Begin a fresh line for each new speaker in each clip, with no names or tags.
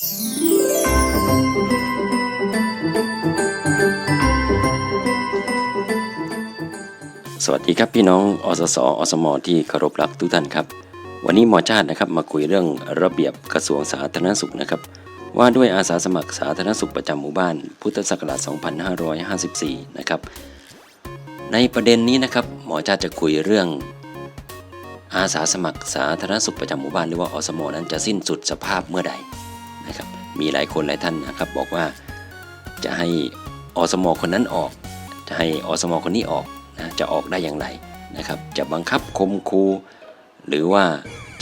สวัสดีครับพี่น้องอสสอสมที่เคารพรักทุกท่านครับ วันนี้หมอชาตินะครับมาคุยเรื่องระเบียบกระทรวงสาธารณสุขนะครับ ว่าด้วยอาสาสมัครสาธารณสุขประจำหมู่บ้าน พุทธศักราช 2554 นะครับ ในประเด็นนี้นะครับหมอชาติจะคุยเรื่อง อาสาสมัครสาธารณสุขประจำหมู่บ้านหรือว่าอสมนั้นจะสิ้นสุดสภาพเมื่อใด นะครับ มีหลายคนหลายท่านนะครับ บอกว่าจะให้อสมอคนนั้นออก จะให้อสมอคนนี้ออกนะจะออกได้อย่างไรนะครับ จะบังคับคมคูหรือว่า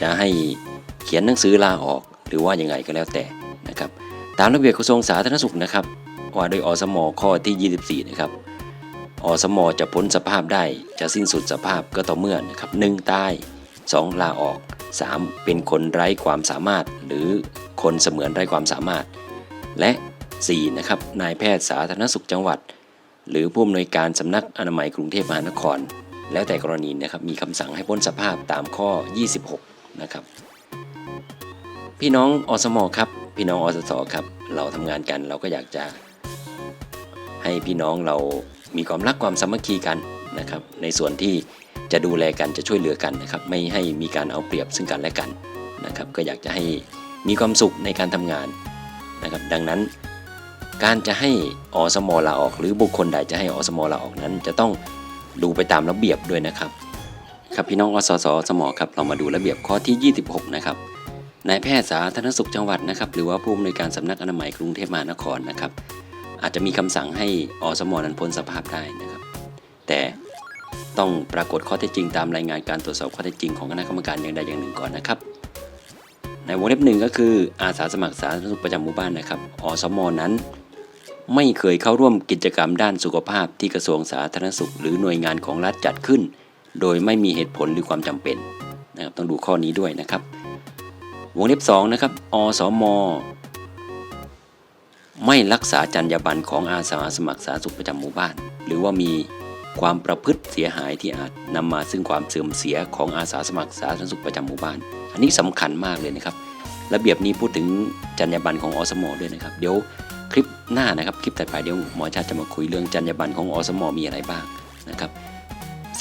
จะให้เขียนหนังสือลาออก หรือว่ายังไงก็แล้วแต่นะครับ ตามระเบียบกระทรวงสาธารณสุขนะครับ ว่าโดยอสมอข้อที่ 24 นะครับอสมอจะพ้นสภาพได้จะสิ้นสุดสภาพก็ต่อเมื่อนะครับหนึ่งตาย 2 ลาออก 3 เป็นคนไร้ความสามารถ หรือคนเสมือนไร้ความสามารถ และ 4 นะครับนายแพทย์สาธารณสุขจังหวัด หรือผู้อำนวยการสำนักอนามัยกรุงเทพมหานคร แล้วแต่กรณีนะครับมีคำสั่งให้พ้นสภาพตามข้อ 26 นะครับ พี่น้องอสมอครับ พี่น้องอสสครับ เราทำงานกันเราก็อยากจะ ให้พี่น้องเรามีความรักความสามัคคีกันนะครับ ในส่วนที่ จะดูแลกันจะช่วยเหลือกันนะครับไม่ให้มีการเอาเปรียบซึ่งกันและกันนะครับก็อยากจะให้มีความสุขในการทำงานนะครับดังนั้น การจะให้อสมลาออก หรือบุคคลใดจะให้อสมลาออกนั้น จะต้องดูไปตามระเบียบด้วยนะครับ ครับพี่น้องอสสสมครับเรามาดูระเบียบข้อที่ 26 นะครับนายแพทย์สาธารณสุขจังหวัดนะครับ หรือว่าผู้อำนวยการสำนักอนามัยกรุงเทพมหานครนะครับ อาจจะมีคำสั่งให้อสมนั้นพ้นสภาพได้นะครับ แต่ ต้องปรากฏข้อเท็จจริงตามรายงานการตรวจสอบข้อเท็จจริงของคณะกรรมการอย่างใดอย่างหนึ่งก่อนนะครับ ในวงเล็บหนึ่งก็คืออาสาสมัครสาธารณสุขประจำหมู่บ้านนะครับอสมนั้น ไม่เคยเข้าร่วมกิจกรรมด้านสุขภาพที่กระทรวงสาธารณสุข หรือหน่วยงานของรัฐจัดขึ้น โดยไม่มีเหตุผลหรือความจำเป็นนะครับต้องดูข้อนี้ด้วยนะครับ วงเล็บ2นะครับอสมไม่รักษาจรรยาบรรณของอาสาสมัครสาธารณสุขประจำหมู่บ้าน หรือว่ามี ความประพฤติเสียหายที่อาจนำมาซึ่งความเสื่อมเสียของอาสาสมัครสาธารณสุขประจำหมู่บ้าน อันนี้สำคัญมากเลยนะครับ ระเบียบนี้พูดถึงจรรยาบรรณของอสมด้วยนะครับ เดี๋ยวคลิปหน้านะครับ คลิปถัดไปเดี๋ยวหมอชาติจะมาคุยเรื่องจรรยาบรรณของอสมมีอะไรบ้างนะครับ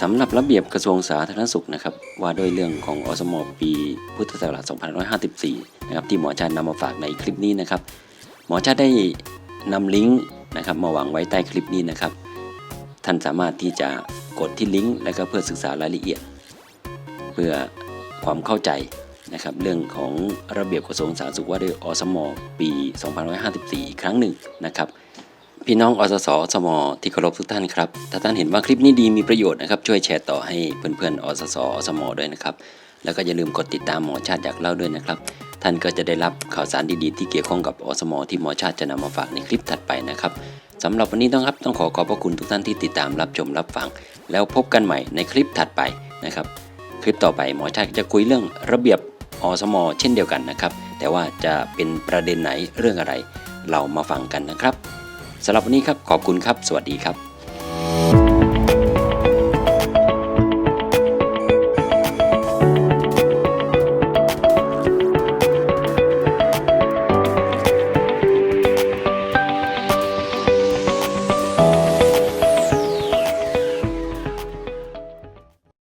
สำหรับระเบียบกระทรวงสาธารณสุขนะครับว่าด้วยเรื่องของอสมปีพุทธศักราช2554 นะครับที่หมอชาตินำมาฝากในคลิปนี้นะครับ หมอชาติได้นำลิงก์นะครับมาวางไว้ใต้คลิปนี้นะครับ ท่านสามารถที่จะกดที่ลิงก์แล้วก็เพื่อศึกษารายละเอียด เพื่อความเข้าใจนะครับเรื่องของระเบียบกระทรวงสาธารณสุขว่าด้วยอสม ปี2554 อีกครั้งหนึ่งนะครับ พี่น้องอสสสม ที่เคารพทุกท่านครับ ถ้าท่านเห็นว่าคลิปนี้ดีมีประโยชน์นะครับช่วยแชร์ต่อให้เพื่อนๆอสสสม ด้วยนะครับ แล้วก็อย่าลืมกดติดตามหมอชาติอยากเล่าด้วยนะครับ ท่านก็จะได้รับข่าวสารดีๆ ที่เกี่ยวข้องกับอสมที่หมอชาติจะนำมาฝากในคลิปถัดไปนะครับสำหรับวันนี้ต้องครับต้องขอขอบพระคุณทุกท่านที่ติดตามรับชมรับฟัง แล้วพบกันใหม่ในคลิปถัดไปนะครับ คลิปต่อไปหมอชาติจะคุยเรื่องระเบียบอสมเช่นเดียวกันนะครับ แต่ว่าจะเป็นประเด็นไหนเรื่องอะไร เรามาฟังกันนะครับสำหรับวันนี้ครับขอบคุณครับ สวัสดีครับ